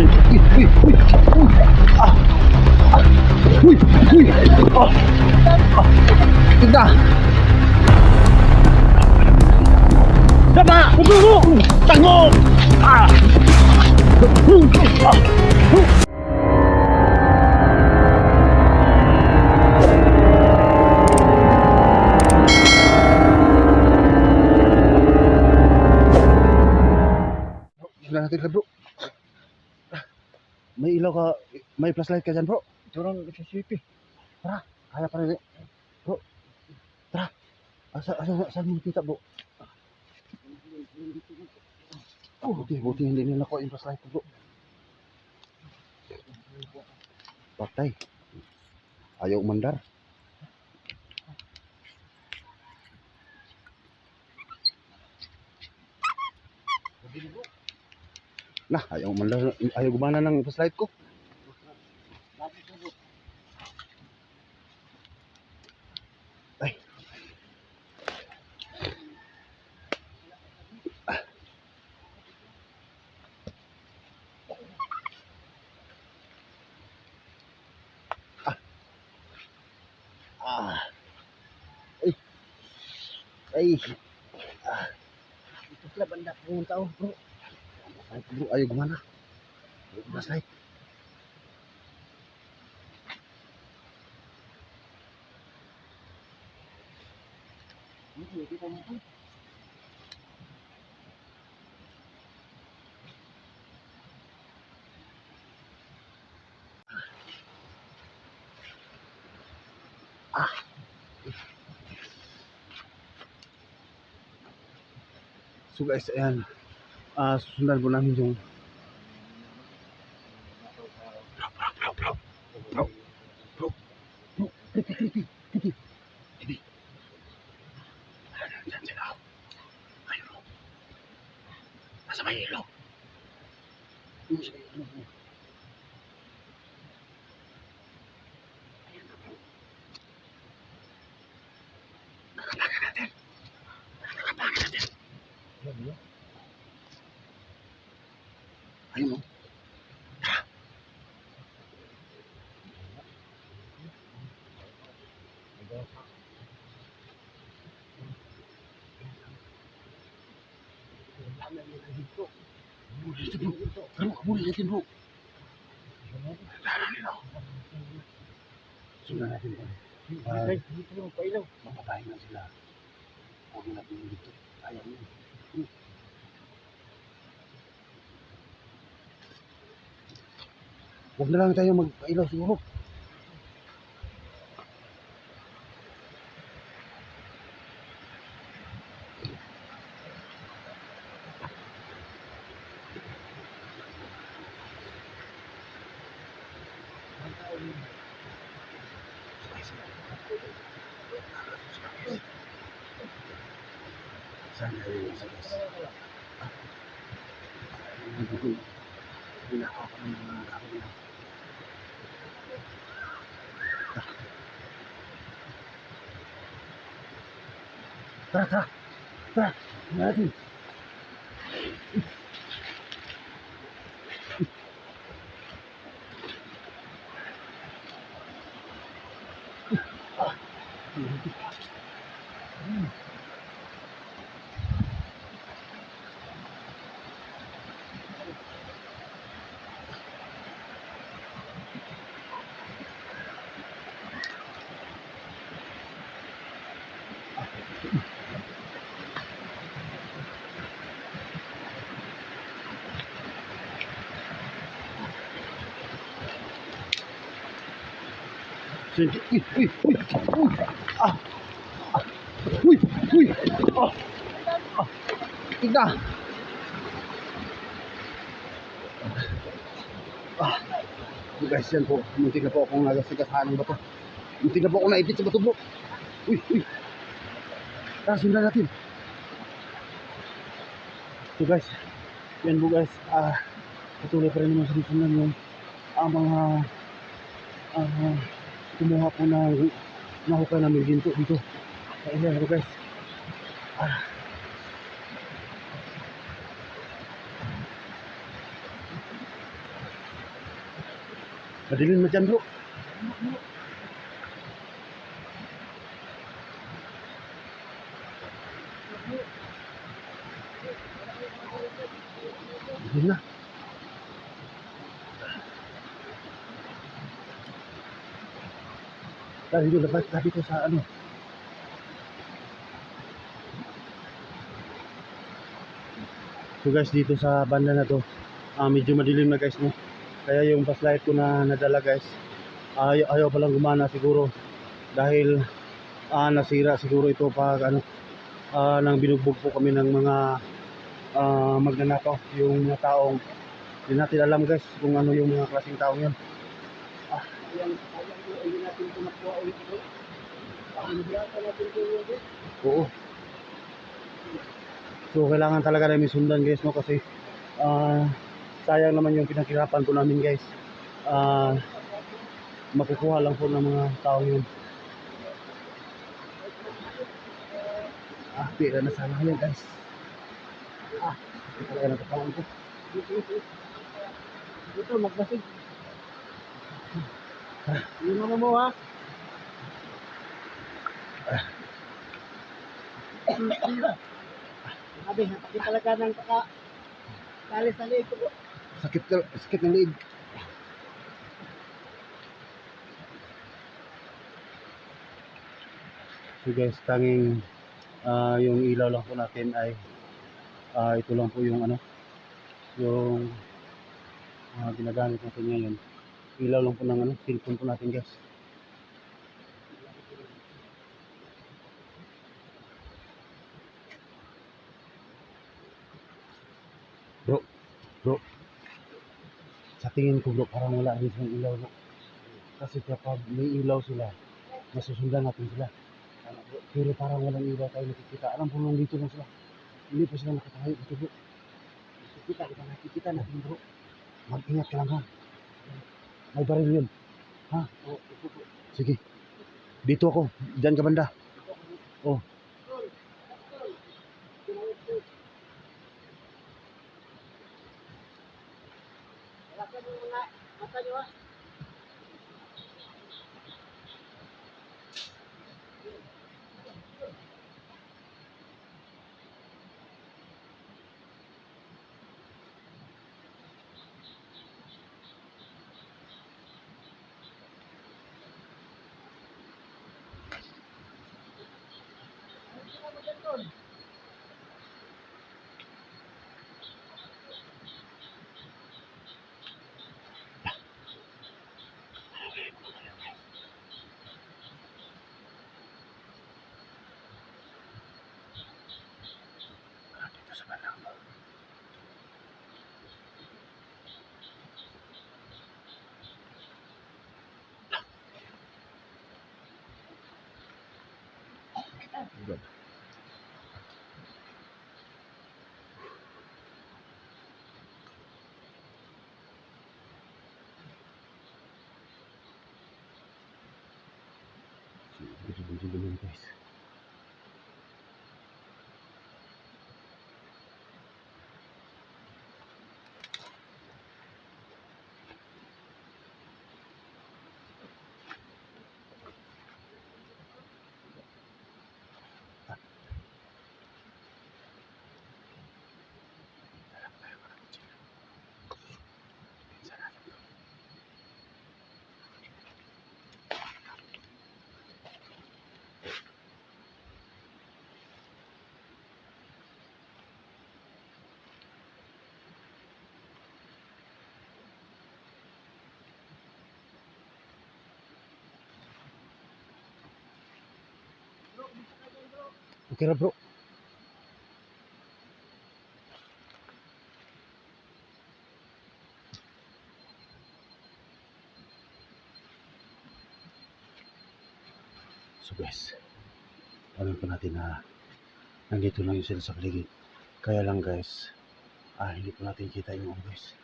Uy, uy, uy, uy, ah, ah, uy, uy, ah, ah, tigda. Tama! Tutulo! Tango! Ah! Ah! Sila natin ka bro. May ilaw ka, may flashlight ka dyan bro. Sa city. Tara, kaya pa rin. Bro, tara. Asa, asa, saan mo kita bro? Oh, buti, buti hindi nila ko yung flashlight ko bro. Patay. Ayaw mandar. Nah, ayaw mandar. Ayaw gumana ng flashlight ko. Ay. Ah. Ah. Ay. Ay. Ah. Ito sila banda pumunta oh bro. Ay, bro, ayaw gumana. Flashlight. Po. So guys, ayan. Ah, susundan po namin yung Bro, bro, bro, bro, bro, bro, creepy, creepy, creepy, creepy. Ayan, dyan sila. Ayun, bro. Nasa may ilaw. Yung sa ilaw, bro. Ayan, bro. Nakataga natin. Nakataga natin. Ayun, oh. Huli natin, bro. Bro, huli natin, bro. Tara nila. Sundan natin, bro. Ay, dito yung pailaw. Mapatayin na sila. Huwag natin dito. Ayaw yun. Huwag na lang tayo mag-ilaw siguro. Pinakaw ko ng mga gamit. Tara, tara. Tara. Tingnan natin. Uy, uy, uy, uy. Ah. Uy, uy. Ah. Ah. Tigda. Ah. Guys, yan po. Muntik na po akong nagasigasahan ng bato. Muntik na po akong naipit sa bato bro. Uy, uy. Tara, sundan natin. So guys, yan po guys. Ah, patuloy pa rin naman sa sundan yung ang mga ah, kumuha po ng nahukay namin ginto dito sa ilan guys ah. madilim na dyan bro. Dahil dito, dapat tabi ko sa ano. So guys, dito sa banda na to, ah, medyo madilim na guys, no? Kaya yung flashlight ko na nadala guys, ayaw, ayaw palang gumana siguro. Dahil ah, nasira siguro ito pag ano, ah, nang binugbog po kami ng mga ah, magnanakaw, yung mga taong hindi natin alam guys kung ano yung mga klaseng taong yun. Ayan, ayan po, natin ito makuha ulit ito. Panginoon natin ito ulit. Oo. So kailangan talaga namin sundan guys no kasi ah sayang naman yung pinaghirapan po namin guys. Ah makukuha lang po ng mga tao yun. Ah, pira na sana yan guys. Ah, talaga nakatawan ko. Ito, magbasig. Yun mo mo ha. Sabi, hindi talaga ng paka kalis na liig ko. Sakit, sakit ng liig. So guys, tanging ah, yung ilaw lang po natin ay ah, ito lang po yung ano, yung ah, ginagamit natin ngayon. Ilaw lang po ng ano, cellphone po natin guys. Bro, bro, sa tingin ko bro, parang wala rin silang ilaw bro. Kasi kapag may ilaw sila, masusundan natin sila. Pero parang walang ilaw tayo nakikita. Alam po nandito lang sila. Hindi pa sila nakatayo dito bro. Kita, kita, nakikita natin bro. Mag-ingat ka lang ha. May baril yun. Ha? Oh. Sige. Dito ako. Diyan ka banda. Oh. Thank isso Okay na bro. So guys, alam po natin na nandito lang yung sila sa paligid. Kaya lang guys, ah, hindi po natin kita yung guys.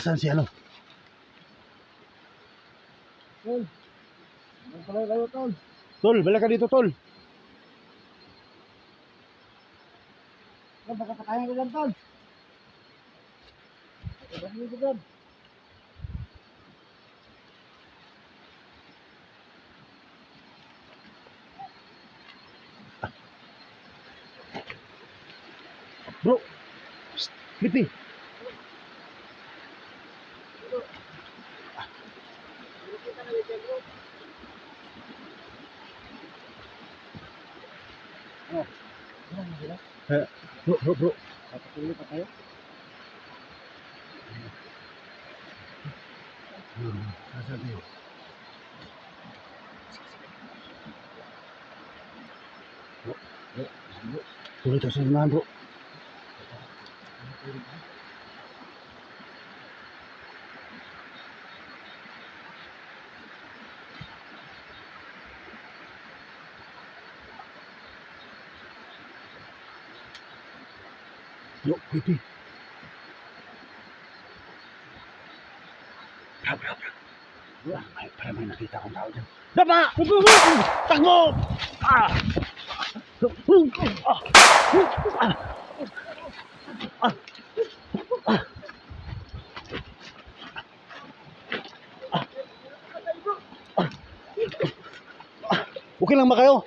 Asan si ano? Tol. Pala kayo, tol. Tol, bala ka dito tol. Ito, baka patayin ko lang, Tol. Ko lang. Bro! Psst! Kita na dito, bro. Ano? Ano na sila? Eh, bro, bro, bro. Papatuloy pa tayo? Hmm, tayo. Bro, bro, sa unahan, bro. Yo, pipi. Bra, bra. Bra, may, para may nakita akong tao dyan. Dapa! Takbo! Ah! Ah! Ah! Ah! Ah! Okay lang ba kayo?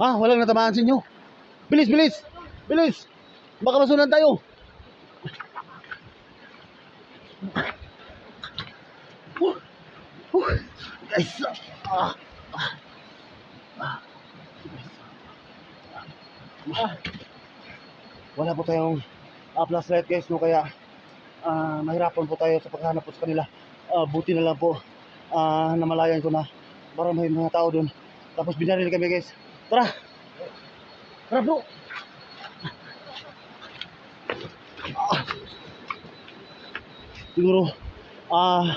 Ha? Walang natamaan sa inyo? Bilis, bilis! Bilis! Baka masunan tayo! Uh, uh, Guys! Ah! Ah! Ah! Ah! Wala po tayong uh, flashlight guys no kaya ah, mahirapan po tayo sa paghanap po sa kanila. Ah, buti na lang po ah, namalayan ko na para may mga tao doon. Tapos binaril kami guys. Tara! Tara bro! siguro ah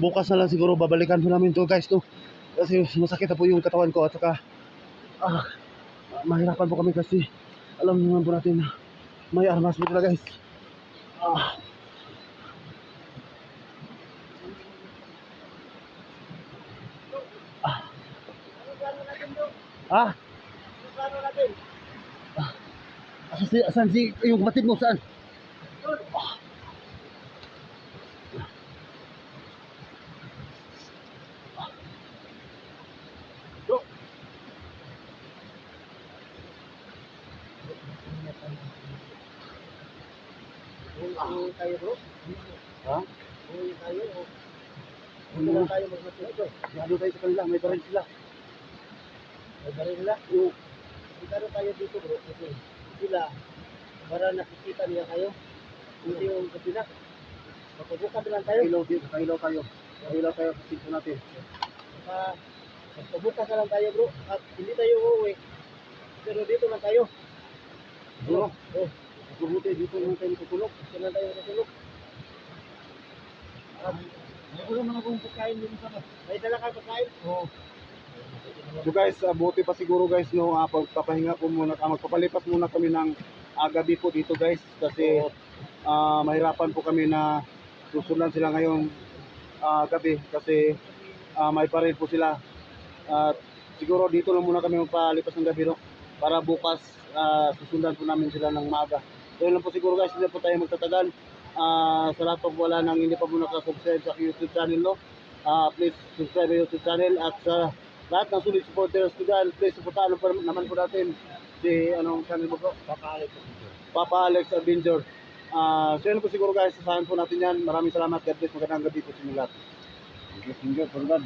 bukas na lang siguro babalikan po namin to guys to kasi masakit na po yung katawan ko at saka ah mahirapan po kami kasi alam naman po natin na may armas po talaga guys. Ah. Ah. Natin? asan si, asan si yung kapatid mo? Saan Doon. bro Uwi tayo, bro. Ha Uwi tayo. Hindi lang tayo. Lalo tayo sa kanila may baril sila May baril nila. Oo. Magkano tayo dito, bro? Kasi sila, para nakikita niya kayo. Hindi yung kabila. Magpabukas lang tayo. Kailaw, kailaw tayo kailaw tayo sa pinto natin Baka magpabukas na lang tayo, bro. At hindi tayo uuwi. Pero dito lang tayo. bro Oh, mabuti dito lang tayo tutulog dito lang tayo natulog. At wala mga kung pagkain din sa May dala ka pagkain? Oo. So guys, uh, buti pa siguro guys no, uh, pagpapahinga po muna, uh, magpapalipas muna kami ng uh, gabi po dito guys kasi uh, mahirapan po kami na susundan sila ngayong uh, gabi kasi uh, may paril po sila. At siguro dito lang muna kami magpalipas ng gabi no para bukas uh, susundan po namin sila ng maaga. So yun lang po siguro guys, hindi po tayo magtatagal. Uh, sa lahat po wala nang hindi pa po nakasubscribe sa YouTube channel no. Uh, please subscribe sa YouTube channel at sa lahat ng sulit supporters ko dyan, please supportahan po naman po natin si anong channel mo bro? Papaalit ko. Papa Alex Avenger. Ah, so yun po siguro guys, sasahan po natin yan. Maraming salamat. God bless. Magandang gabi po sa inyo lahat. Finger for God.